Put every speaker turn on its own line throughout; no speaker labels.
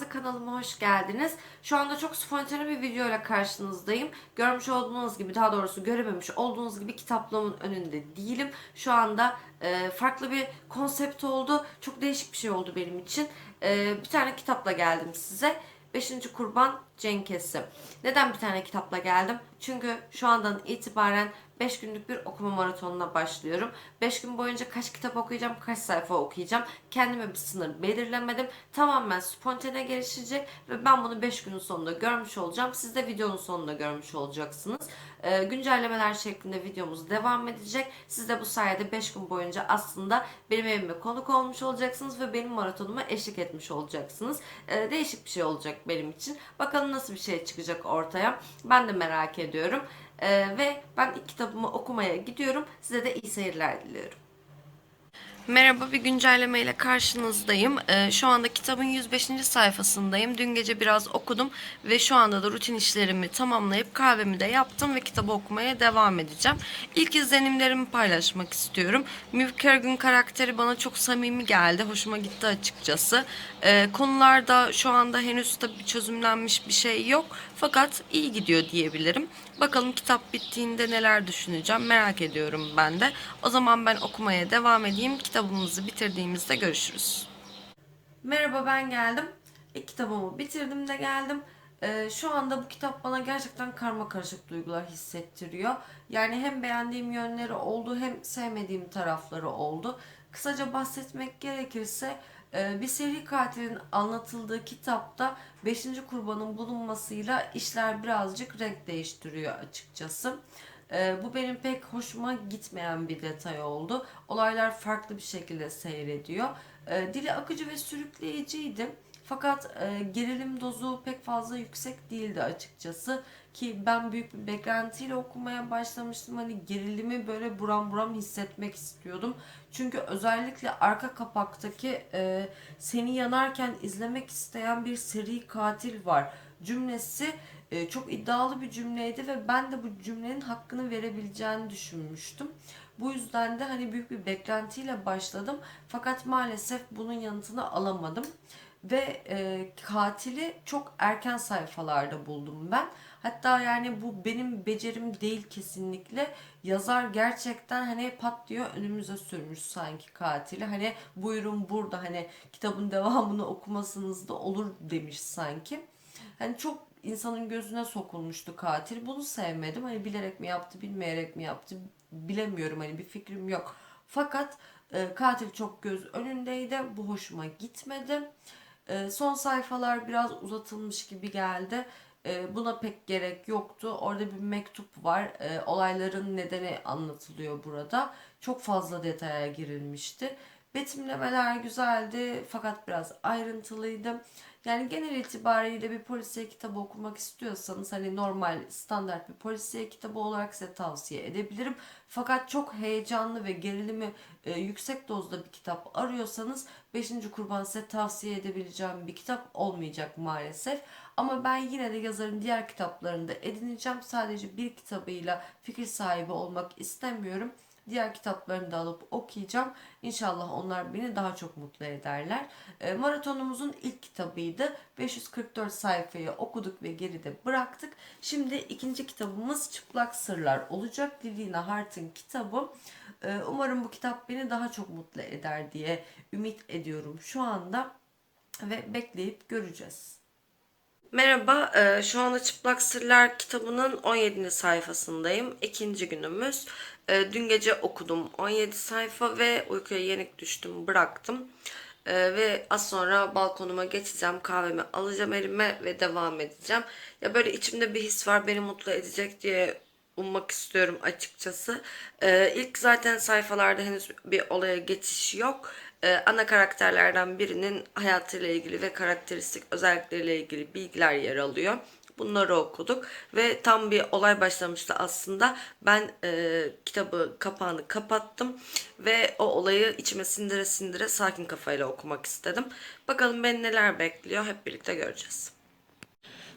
Yazı kanalıma hoş geldiniz. Şu anda çok spontane bir video ile karşınızdayım. Görmüş olduğunuz gibi daha doğrusu görememiş olduğunuz gibi kitaplığımın önünde değilim. Şu anda e, farklı bir konsept oldu. Çok değişik bir şey oldu benim için. E, bir tane kitapla geldim size. 5. Kurban Cenkesi. Neden bir tane kitapla geldim? Çünkü şu andan itibaren 5 günlük bir okuma maratonuna başlıyorum. 5 gün boyunca kaç kitap okuyacağım, kaç sayfa okuyacağım. Kendime bir sınır belirlemedim. Tamamen spontane gelişecek ve ben bunu 5 günün sonunda görmüş olacağım. Siz de videonun sonunda görmüş olacaksınız. Ee, güncellemeler şeklinde videomuz devam edecek. Siz de bu sayede 5 gün boyunca aslında benim evime konuk olmuş olacaksınız ve benim maratonuma eşlik etmiş olacaksınız. Ee, değişik bir şey olacak benim için. Bakalım nasıl bir şey çıkacak ortaya. Ben de merak ediyorum. Ee, ve ben kitabımı okumaya gidiyorum. Size de iyi seyirler diliyorum. Merhaba bir güncelleme ile karşınızdayım. Ee, şu anda kitabın 105. sayfasındayım. Dün gece biraz okudum ve şu anda da rutin işlerimi tamamlayıp kahvemi de yaptım ve kitabı okumaya devam edeceğim. İlk izlenimlerimi paylaşmak istiyorum. Kerrigan karakteri bana çok samimi geldi. Hoşuma gitti açıkçası. Ee, konularda şu anda henüz tabii çözümlenmiş bir şey yok. Fakat iyi gidiyor diyebilirim. Bakalım kitap bittiğinde neler düşüneceğim merak ediyorum ben de. O zaman ben okumaya devam edeyim. Kitabımızı bitirdiğimizde görüşürüz. Merhaba ben geldim. İlk kitabımı bitirdim de geldim. Ee, şu anda bu kitap bana gerçekten karma karışık duygular hissettiriyor. Yani hem beğendiğim yönleri oldu hem sevmediğim tarafları oldu. Kısaca bahsetmek gerekirse e, bir seri katilin anlatıldığı kitapta 5. kurbanın bulunmasıyla işler birazcık renk değiştiriyor açıkçası. Ee, bu benim pek hoşuma gitmeyen bir detay oldu. Olaylar farklı bir şekilde seyrediyor. Ee, dili akıcı ve sürükleyiciydi. Fakat e, gerilim dozu pek fazla yüksek değildi açıkçası. Ki ben büyük bir beklentiyle okumaya başlamıştım. Hani gerilimi böyle buram buram hissetmek istiyordum. Çünkü özellikle arka kapaktaki e, seni yanarken izlemek isteyen bir seri katil var cümlesi e, çok iddialı bir cümleydi ve ben de bu cümlenin hakkını verebileceğini düşünmüştüm. Bu yüzden de hani büyük bir beklentiyle başladım. Fakat maalesef bunun yanıtını alamadım. Ve e, katili çok erken sayfalarda buldum ben. Hatta yani bu benim becerim değil kesinlikle. Yazar gerçekten hani pat diyor önümüze sürmüş sanki katili. Hani buyurun burada hani kitabın devamını okumasınız da olur demiş sanki. Hani çok insanın gözüne sokulmuştu katil. Bunu sevmedim. Hani bilerek mi yaptı, bilmeyerek mi yaptı bilemiyorum. Hani bir fikrim yok. Fakat e, katil çok göz önündeydi. Bu hoşuma gitmedi. E, son sayfalar biraz uzatılmış gibi geldi. E, buna pek gerek yoktu. Orada bir mektup var. E, olayların nedeni anlatılıyor burada. Çok fazla detaya girilmişti. Betimlemeler güzeldi fakat biraz ayrıntılıydı. Yani genel itibariyle bir polisiye kitabı okumak istiyorsanız hani normal standart bir polisiye kitabı olarak size tavsiye edebilirim. Fakat çok heyecanlı ve gerilimi e, yüksek dozda bir kitap arıyorsanız 5. Kurban size tavsiye edebileceğim bir kitap olmayacak maalesef. Ama ben yine de yazarın diğer kitaplarını da edineceğim. Sadece bir kitabıyla fikir sahibi olmak istemiyorum. Diğer kitaplarını da alıp okuyacağım. İnşallah onlar beni daha çok mutlu ederler. E, maratonumuzun ilk kitabıydı. 544 sayfayı okuduk ve geride bıraktık. Şimdi ikinci kitabımız Çıplak Sırlar olacak. Lilina Hart'ın kitabı. E, umarım bu kitap beni daha çok mutlu eder diye ümit ediyorum şu anda. Ve bekleyip göreceğiz. Merhaba, e, şu anda Çıplak Sırlar kitabının 17. sayfasındayım. İkinci günümüz. E, dün gece okudum 17 sayfa ve uykuya yenik düştüm, bıraktım. E, ve az sonra balkonuma geçeceğim, kahvemi alacağım elime ve devam edeceğim. Ya böyle içimde bir his var, beni mutlu edecek diye ummak istiyorum açıkçası. İlk zaten sayfalarda henüz bir olaya geçiş yok e, ana karakterlerden birinin hayatıyla ilgili ve karakteristik özellikleriyle ilgili bilgiler yer alıyor. Bunları okuduk ve tam bir olay başlamıştı aslında. Ben e, kitabı kapağını kapattım ve o olayı içime sindire sindire sakin kafayla okumak istedim. Bakalım beni neler bekliyor hep birlikte göreceğiz.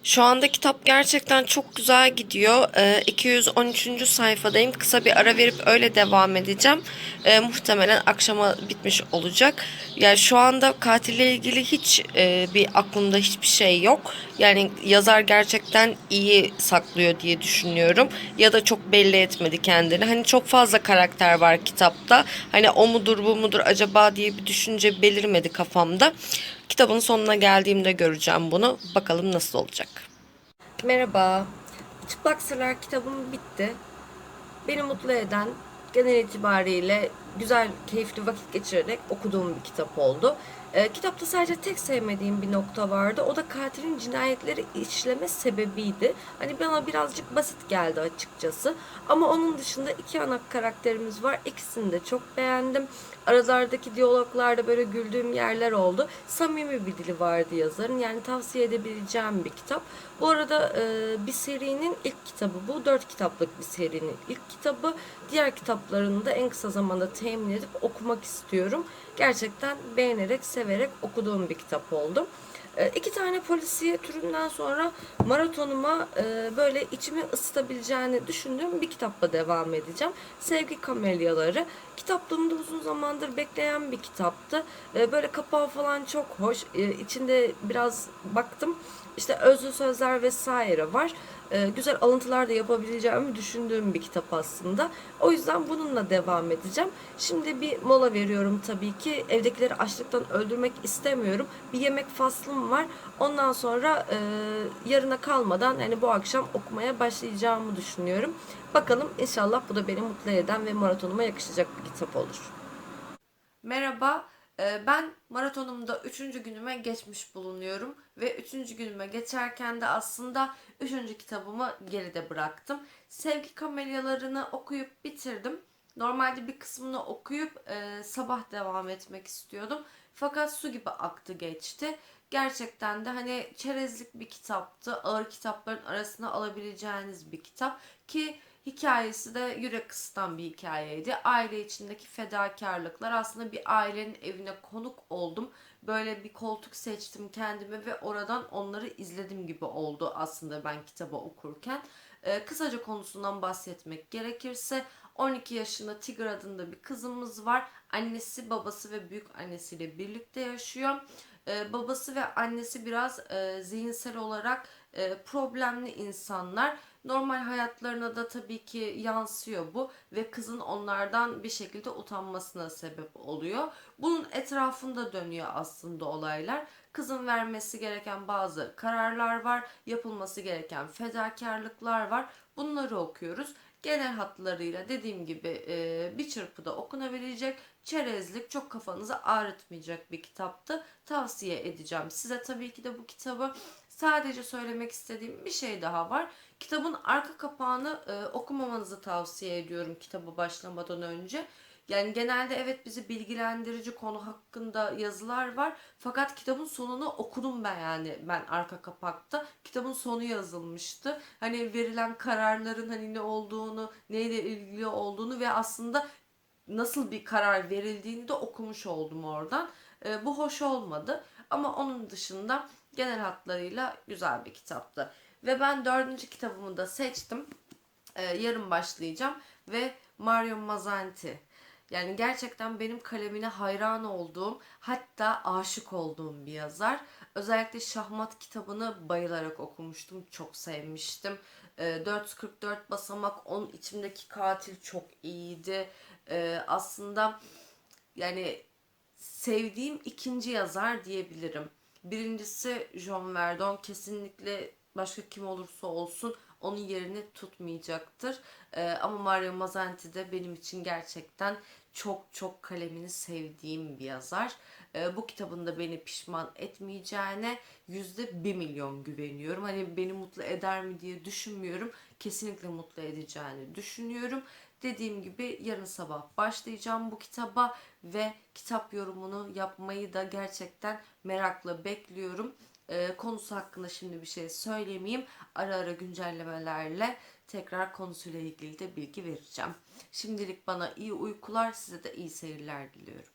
Şu anda kitap gerçekten çok güzel gidiyor. Ee, 213. sayfadayım. Kısa bir ara verip öyle devam edeceğim. Ee, muhtemelen akşama bitmiş olacak. Yani şu anda katille ilgili hiç e, bir aklımda hiçbir şey yok. Yani yazar gerçekten iyi saklıyor diye düşünüyorum. Ya da çok belli etmedi kendini. Hani çok fazla karakter var kitapta. Hani o mudur bu mudur acaba diye bir düşünce belirmedi kafamda. Kitabın sonuna geldiğimde göreceğim bunu. Bakalım nasıl olacak. Merhaba. Çıplak Sırlar kitabım bitti. Beni mutlu eden, genel itibariyle güzel, keyifli vakit geçirerek okuduğum bir kitap oldu. Ee, kitapta sadece tek sevmediğim bir nokta vardı. O da katilin cinayetleri işleme sebebiydi. Hani bana birazcık basit geldi açıkçası. Ama onun dışında iki ana karakterimiz var. İkisini de çok beğendim. Aralardaki diyaloglarda böyle güldüğüm yerler oldu. Samimi bir dili vardı yazarın. Yani tavsiye edebileceğim bir kitap. Bu arada e, bir serinin ilk kitabı bu. Dört kitaplık bir serinin ilk kitabı. Diğer kitaplarını da en kısa zamanda temin edip okumak istiyorum. Gerçekten beğenerek, severek okuduğum bir kitap oldu. E, iki tane polisiye türünden sonra maratonuma e, böyle içimi ısıtabileceğini düşündüğüm bir kitapla devam edeceğim. Sevgi Kamelyaları. Kitaplığımda uzun zamandır bekleyen bir kitaptı. E, böyle kapağı falan çok hoş. E, içinde biraz baktım. İşte özlü sözler vesaire var. E, güzel alıntılar da yapabileceğimi düşündüğüm bir kitap aslında. O yüzden bununla devam edeceğim. Şimdi bir mola veriyorum tabii ki. Evdekileri açlıktan öldürmek istemiyorum. Bir yemek faslım var. Ondan sonra e, yarına kalmadan yani bu akşam okumaya başlayacağımı düşünüyorum. Bakalım inşallah bu da beni mutlu eden ve maratonuma yakışacak bir kitap olur. Merhaba. Ee, Ben maratonumda 3. günüme geçmiş bulunuyorum ve 3. günüme geçerken de aslında 3. kitabımı geride bıraktım. Sevgi kamelyalarını okuyup bitirdim. Normalde bir kısmını okuyup e, sabah devam etmek istiyordum. Fakat su gibi aktı geçti. Gerçekten de hani çerezlik bir kitaptı. Ağır kitapların arasına alabileceğiniz bir kitap ki Hikayesi de yürek ısıtan bir hikayeydi. Aile içindeki fedakarlıklar. Aslında bir ailenin evine konuk oldum. Böyle bir koltuk seçtim kendime ve oradan onları izledim gibi oldu aslında ben kitabı okurken. Ee, kısaca konusundan bahsetmek gerekirse 12 yaşında Tigr adında bir kızımız var. Annesi, babası ve büyük annesiyle birlikte yaşıyor. Ee, babası ve annesi biraz e, zihinsel olarak e, problemli insanlar. Normal hayatlarına da tabii ki yansıyor bu ve kızın onlardan bir şekilde utanmasına sebep oluyor. Bunun etrafında dönüyor aslında olaylar. Kızın vermesi gereken bazı kararlar var, yapılması gereken fedakarlıklar var. Bunları okuyoruz. Genel hatlarıyla dediğim gibi e, bir çırpıda okunabilecek çerezlik çok kafanızı ağrıtmayacak bir kitaptı. Tavsiye edeceğim size tabii ki de bu kitabı. Sadece söylemek istediğim bir şey daha var. Kitabın arka kapağını e, okumamanızı tavsiye ediyorum kitaba başlamadan önce. Yani genelde evet bizi bilgilendirici konu hakkında yazılar var. Fakat kitabın sonunu okudum ben yani ben arka kapakta. Kitabın sonu yazılmıştı. Hani verilen kararların hani ne olduğunu, neyle ilgili olduğunu ve aslında nasıl bir karar verildiğini de okumuş oldum oradan. E, bu hoş olmadı. Ama onun dışında genel hatlarıyla güzel bir kitaptı. Ve ben dördüncü kitabımı da seçtim. Ee, yarın başlayacağım. Ve Mario Mazzanti. Yani gerçekten benim kalemine hayran olduğum, hatta aşık olduğum bir yazar. Özellikle Şahmat kitabını bayılarak okumuştum. Çok sevmiştim. Ee, 444 basamak, onun içimdeki katil çok iyiydi. Ee, aslında yani sevdiğim ikinci yazar diyebilirim. Birincisi John Verdon kesinlikle başka kim olursa olsun onun yerini tutmayacaktır. Ee, ama Mario Mazzanti de benim için gerçekten çok çok kalemini sevdiğim bir yazar. Ee, bu kitabın da beni pişman etmeyeceğine yüzde bir milyon güveniyorum. Hani beni mutlu eder mi diye düşünmüyorum. Kesinlikle mutlu edeceğini düşünüyorum. Dediğim gibi yarın sabah başlayacağım bu kitaba ve kitap yorumunu yapmayı da gerçekten merakla bekliyorum. Ee, konusu hakkında şimdi bir şey söylemeyeyim. Ara ara güncellemelerle tekrar konusuyla ilgili de bilgi vereceğim. Şimdilik bana iyi uykular, size de iyi seyirler diliyorum.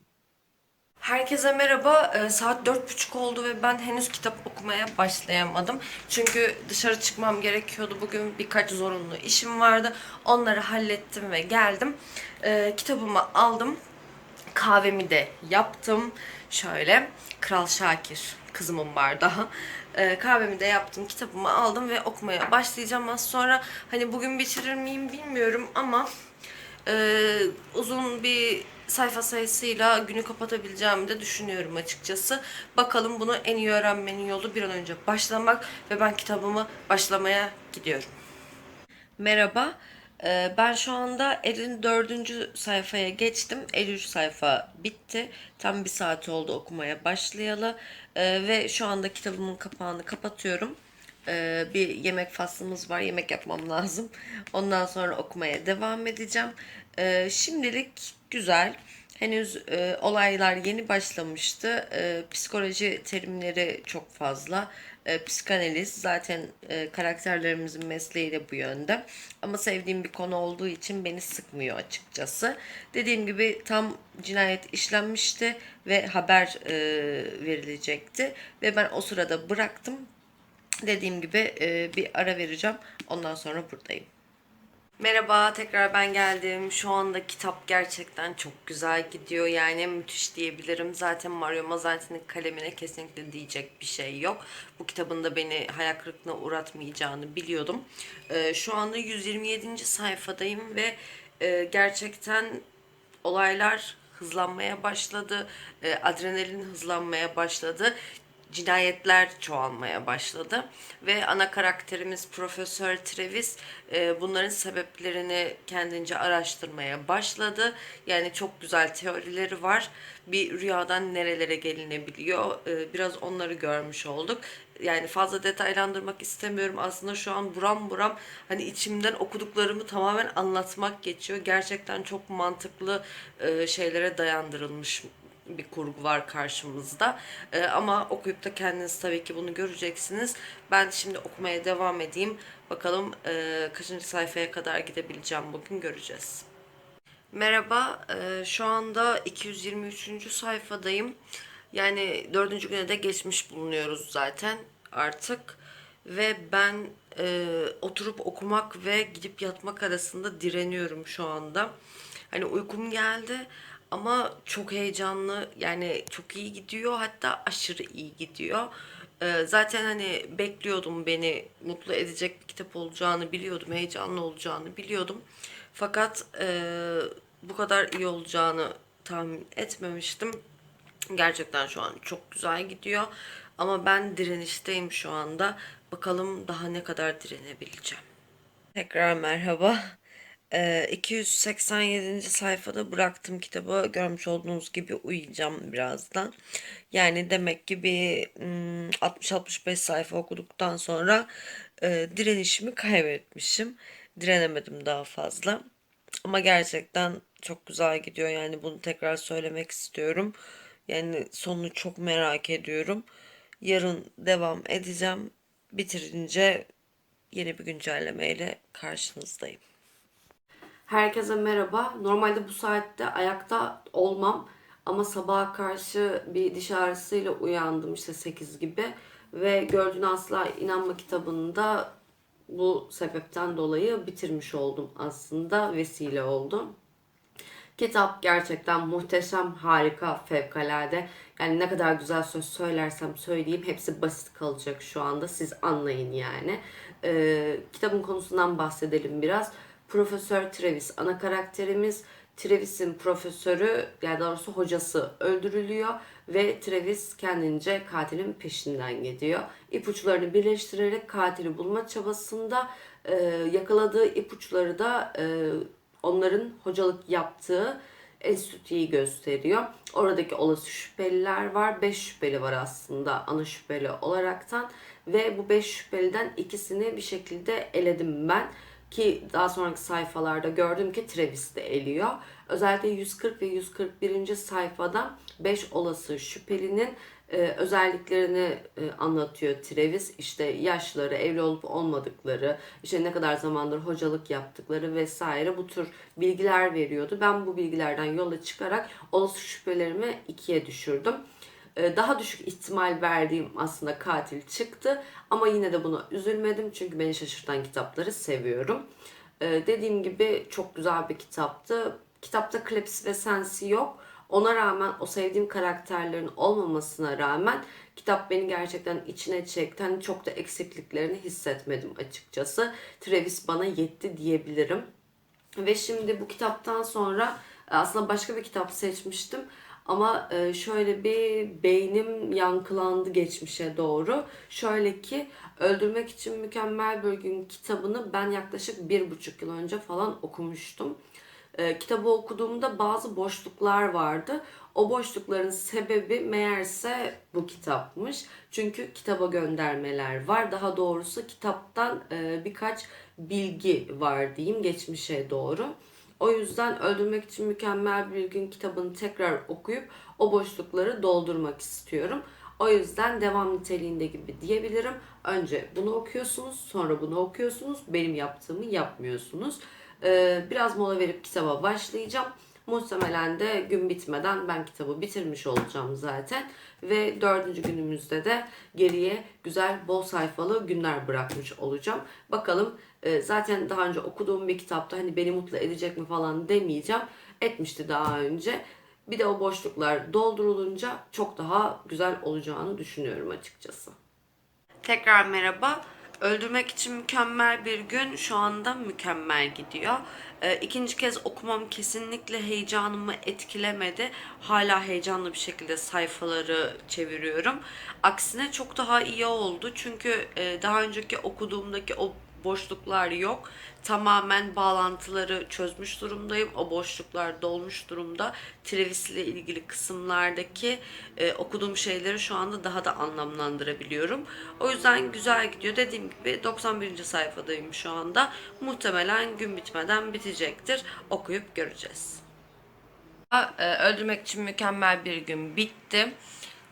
Herkese merhaba. Ee, saat dört buçuk oldu ve ben henüz kitap okumaya başlayamadım. Çünkü dışarı çıkmam gerekiyordu. Bugün birkaç zorunlu işim vardı. Onları hallettim ve geldim. Ee, kitabımı aldım. Kahvemi de yaptım. Şöyle Kral Şakir kızımın bardağı. Ee, kahvemi de yaptım, kitabımı aldım ve okumaya başlayacağım az sonra. Hani bugün bitirir miyim bilmiyorum ama ee, uzun bir sayfa sayısıyla günü kapatabileceğimi de düşünüyorum açıkçası. Bakalım bunu en iyi öğrenmenin yolu bir an önce başlamak ve ben kitabımı başlamaya gidiyorum. Merhaba. Ee, Ben şu anda 54. sayfaya geçtim. 53 sayfa bitti. Tam bir saat oldu okumaya başlayalı. Ee, Ve şu anda kitabımın kapağını kapatıyorum. Ee, Bir yemek faslımız var. Yemek yapmam lazım. Ondan sonra okumaya devam edeceğim. Şimdilik güzel. Henüz e, olaylar yeni başlamıştı. Psikoloji terimleri çok fazla. E, psikanaliz zaten e, karakterlerimizin mesleği de bu yönde. Ama sevdiğim bir konu olduğu için beni sıkmıyor açıkçası. Dediğim gibi tam cinayet işlenmişti ve haber e, verilecekti. Ve ben o sırada bıraktım. Dediğim gibi e, bir ara vereceğim. Ondan sonra buradayım. Merhaba, tekrar ben geldim. Şu anda kitap gerçekten çok güzel gidiyor. Yani müthiş diyebilirim. Zaten Mario Mazzanti'nin kalemine kesinlikle diyecek bir şey yok. Bu kitabın da beni hayal kırıklığına uğratmayacağını biliyordum. Ee, şu anda 127. sayfadayım ve e, gerçekten olaylar hızlanmaya başladı. E, adrenalin hızlanmaya başladı cinayetler çoğalmaya başladı ve ana karakterimiz Profesör Travis e, bunların sebeplerini kendince araştırmaya başladı. Yani çok güzel teorileri var. Bir rüyadan nerelere gelinebiliyor. E, biraz onları görmüş olduk. Yani fazla detaylandırmak istemiyorum. Aslında şu an buram buram hani içimden okuduklarımı tamamen anlatmak geçiyor. Gerçekten çok mantıklı e, şeylere dayandırılmış bir kurgu var karşımızda. Ee, ama okuyup da kendiniz tabii ki bunu göreceksiniz. Ben şimdi okumaya devam edeyim. Bakalım e, kaçıncı sayfaya kadar gidebileceğim bugün göreceğiz. Merhaba, e, şu anda 223. sayfadayım. Yani dördüncü güne de geçmiş bulunuyoruz zaten artık. Ve ben e, oturup okumak ve gidip yatmak arasında direniyorum şu anda. Hani uykum geldi ama çok heyecanlı yani çok iyi gidiyor hatta aşırı iyi gidiyor. Ee, zaten hani bekliyordum beni mutlu edecek bir kitap olacağını biliyordum, heyecanlı olacağını biliyordum. Fakat e, bu kadar iyi olacağını tahmin etmemiştim. Gerçekten şu an çok güzel gidiyor. Ama ben direnişteyim şu anda. Bakalım daha ne kadar direnebileceğim. Tekrar merhaba. Ee, 287. sayfada bıraktım kitabı. Görmüş olduğunuz gibi uyuyacağım birazdan. Yani demek ki bir hmm, 60-65 sayfa okuduktan sonra direnişimi kaybetmişim. Direnemedim daha fazla. Ama gerçekten çok güzel gidiyor. Yani bunu tekrar söylemek istiyorum. Yani sonunu çok merak ediyorum. Yarın devam edeceğim. Bitirince yeni bir güncellemeyle karşınızdayım. Herkese merhaba. Normalde bu saatte ayakta olmam ama sabaha karşı bir diş ağrısıyla uyandım işte 8 gibi ve Gördüğün Asla İnanma kitabında bu sebepten dolayı bitirmiş oldum aslında vesile oldum. Kitap gerçekten muhteşem, harika, fevkalade. Yani ne kadar güzel söz söylersem söyleyeyim hepsi basit kalacak şu anda. Siz anlayın yani. Ee, kitabın konusundan bahsedelim biraz. Profesör Travis ana karakterimiz. Travis'in profesörü yani doğrusu hocası öldürülüyor ve Travis kendince katilin peşinden gidiyor. İpuçlarını birleştirerek katili bulma çabasında e, yakaladığı ipuçları da e, onların hocalık yaptığı enstitüyü gösteriyor. Oradaki olası şüpheliler var. 5 şüpheli var aslında ana şüpheli olaraktan ve bu 5 şüpheliden ikisini bir şekilde eledim ben. Ki daha sonraki sayfalarda gördüm ki Travis de eliyor. Özellikle 140 ve 141. sayfada 5 olası şüphelinin e, özelliklerini e, anlatıyor Travis. İşte yaşları, evli olup olmadıkları, işte ne kadar zamandır hocalık yaptıkları vesaire bu tür bilgiler veriyordu. Ben bu bilgilerden yola çıkarak olası şüphelerimi ikiye düşürdüm. E, daha düşük ihtimal verdiğim aslında katil çıktı. Ama yine de buna üzülmedim çünkü beni şaşırtan kitapları seviyorum. E, dediğim gibi çok güzel bir kitaptı. Kitapta Klebs ve Sensi yok. Ona rağmen o sevdiğim karakterlerin olmamasına rağmen kitap beni gerçekten içine çekti. Hani çok da eksikliklerini hissetmedim açıkçası. Travis bana yetti diyebilirim. Ve şimdi bu kitaptan sonra e, aslında başka bir kitap seçmiştim. Ama e, şöyle bir beynim yankılandı geçmişe doğru. Şöyle ki Öldürmek için Mükemmel Bir Gün kitabını ben yaklaşık bir buçuk yıl önce falan okumuştum. E, kitabı okuduğumda bazı boşluklar vardı. O boşlukların sebebi meğerse bu kitapmış. Çünkü kitaba göndermeler var. Daha doğrusu kitaptan e, birkaç bilgi var diyeyim geçmişe doğru. O yüzden Öldürmek için Mükemmel Bir Gün kitabını tekrar okuyup o boşlukları doldurmak istiyorum. O yüzden devam niteliğinde gibi diyebilirim. Önce bunu okuyorsunuz, sonra bunu okuyorsunuz. Benim yaptığımı yapmıyorsunuz. Ee, biraz mola verip kitaba başlayacağım. Muhtemelen de gün bitmeden ben kitabı bitirmiş olacağım zaten. Ve dördüncü günümüzde de geriye güzel bol sayfalı günler bırakmış olacağım. Bakalım e, zaten daha önce okuduğum bir kitapta hani beni mutlu edecek mi falan demeyeceğim. Etmişti daha önce. Bir de o boşluklar doldurulunca çok daha güzel olacağını düşünüyorum açıkçası. Tekrar merhaba. Öldürmek için mükemmel bir gün şu anda mükemmel gidiyor. Ee, ikinci kez okumam kesinlikle heyecanımı etkilemedi. Hala heyecanlı bir şekilde sayfaları çeviriyorum. Aksine çok daha iyi oldu. Çünkü e, daha önceki okuduğumdaki o boşluklar yok. Tamamen bağlantıları çözmüş durumdayım. O boşluklar dolmuş durumda. Travis ile ilgili kısımlardaki e, okuduğum şeyleri şu anda daha da anlamlandırabiliyorum. O yüzden güzel gidiyor. Dediğim gibi 91. sayfadayım şu anda. Muhtemelen gün bitmeden bitecektir. Okuyup göreceğiz. E, Öldürmek için mükemmel bir gün bitti.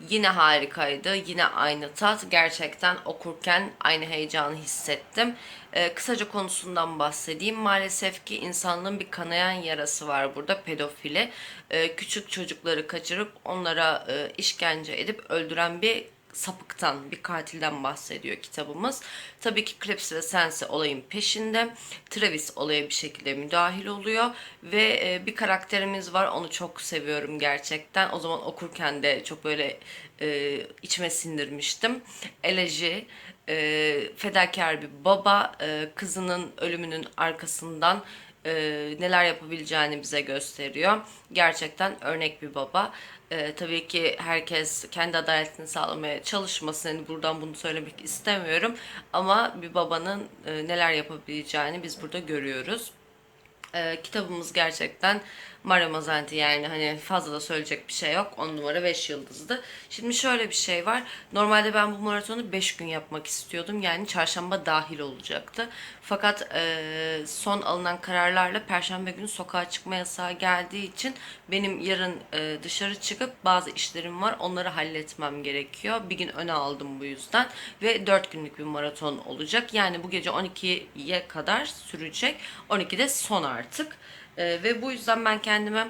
Yine harikaydı. Yine aynı tat. Gerçekten okurken aynı heyecanı hissettim. Ee, kısaca konusundan bahsedeyim. Maalesef ki insanlığın bir kanayan yarası var burada. Pedofili. Ee, küçük çocukları kaçırıp onlara e, işkence edip öldüren bir sapıktan, bir katilden bahsediyor kitabımız. Tabii ki Krebs ve Sense olayın peşinde. Travis olaya bir şekilde müdahil oluyor ve e, bir karakterimiz var. Onu çok seviyorum gerçekten. O zaman okurken de çok böyle e, içime sindirmiştim. Eleji e, fedakar bir baba e, kızının ölümünün arkasından e, neler yapabileceğini bize gösteriyor. Gerçekten örnek bir baba. E, tabii ki herkes kendi adaletini sağlamaya çalışmasın. Yani buradan bunu söylemek istemiyorum. Ama bir babanın e, neler yapabileceğini biz burada görüyoruz. E, kitabımız gerçekten Mario yani hani fazla da söyleyecek bir şey yok. 10 numara 5 yıldızdı. Şimdi şöyle bir şey var. Normalde ben bu maratonu 5 gün yapmak istiyordum. Yani çarşamba dahil olacaktı. Fakat e, son alınan kararlarla perşembe günü sokağa çıkma yasağı geldiği için benim yarın e, dışarı çıkıp bazı işlerim var. Onları halletmem gerekiyor. Bir gün öne aldım bu yüzden. Ve 4 günlük bir maraton olacak. Yani bu gece 12'ye kadar sürecek. 12'de son artık. E, ve bu yüzden ben kendime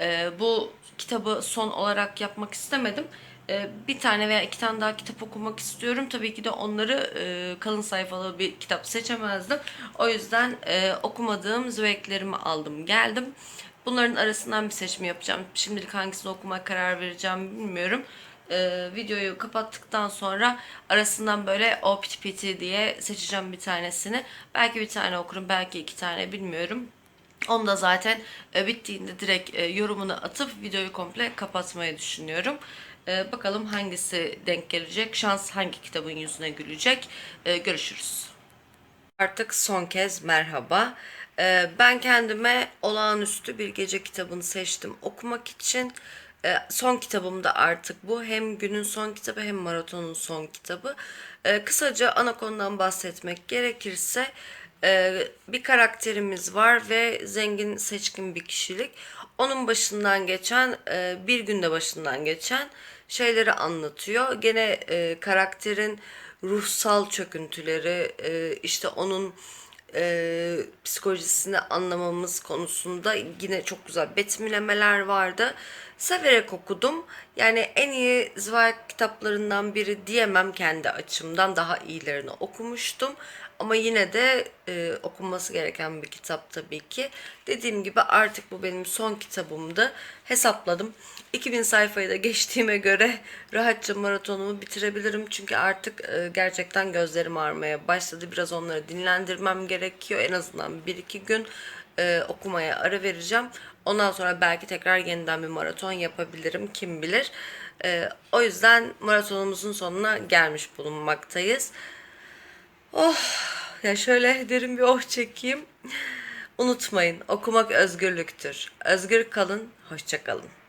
e, bu kitabı son olarak yapmak istemedim. E, bir tane veya iki tane daha kitap okumak istiyorum. Tabii ki de onları e, kalın sayfalı bir kitap seçemezdim. O yüzden e, okumadığım zevklerimi aldım geldim. Bunların arasından bir seçim yapacağım. Şimdilik hangisini okumaya karar vereceğim bilmiyorum. Ee, videoyu kapattıktan sonra arasından böyle o piti piti diye seçeceğim bir tanesini. Belki bir tane okurum, belki iki tane bilmiyorum. Onu da zaten e, bittiğinde direkt e, yorumunu atıp videoyu komple kapatmayı düşünüyorum. E, bakalım hangisi denk gelecek, şans hangi kitabın yüzüne gülecek. Görüşürüz. Artık son kez merhaba. Ben kendime olağanüstü bir gece kitabını seçtim okumak için. Son kitabım da artık bu. Hem günün son kitabı hem maratonun son kitabı. Kısaca ana konudan bahsetmek gerekirse ee, bir karakterimiz var ve zengin seçkin bir kişilik. Onun başından geçen, e, bir günde başından geçen
şeyleri anlatıyor. Gene e, karakterin ruhsal çöküntüleri, e, işte onun e, psikolojisini anlamamız konusunda yine çok güzel betimlemeler vardı. Severek okudum. Yani en iyi Zweig kitaplarından biri diyemem kendi açımdan. Daha iyilerini okumuştum. Ama yine de e, okunması gereken bir kitap tabii ki. Dediğim gibi artık bu benim son kitabımdı. Hesapladım. 2000 sayfayı da geçtiğime göre rahatça maratonumu bitirebilirim. Çünkü artık e, gerçekten gözlerim ağrımaya başladı. Biraz onları dinlendirmem gerekiyor. En azından 1-2 gün e, okumaya ara vereceğim. Ondan sonra belki tekrar yeniden bir maraton yapabilirim. Kim bilir. E, o yüzden maratonumuzun sonuna gelmiş bulunmaktayız. Oh ya şöyle derin bir oh çekeyim. Unutmayın okumak özgürlüktür. Özgür kalın, hoşça kalın.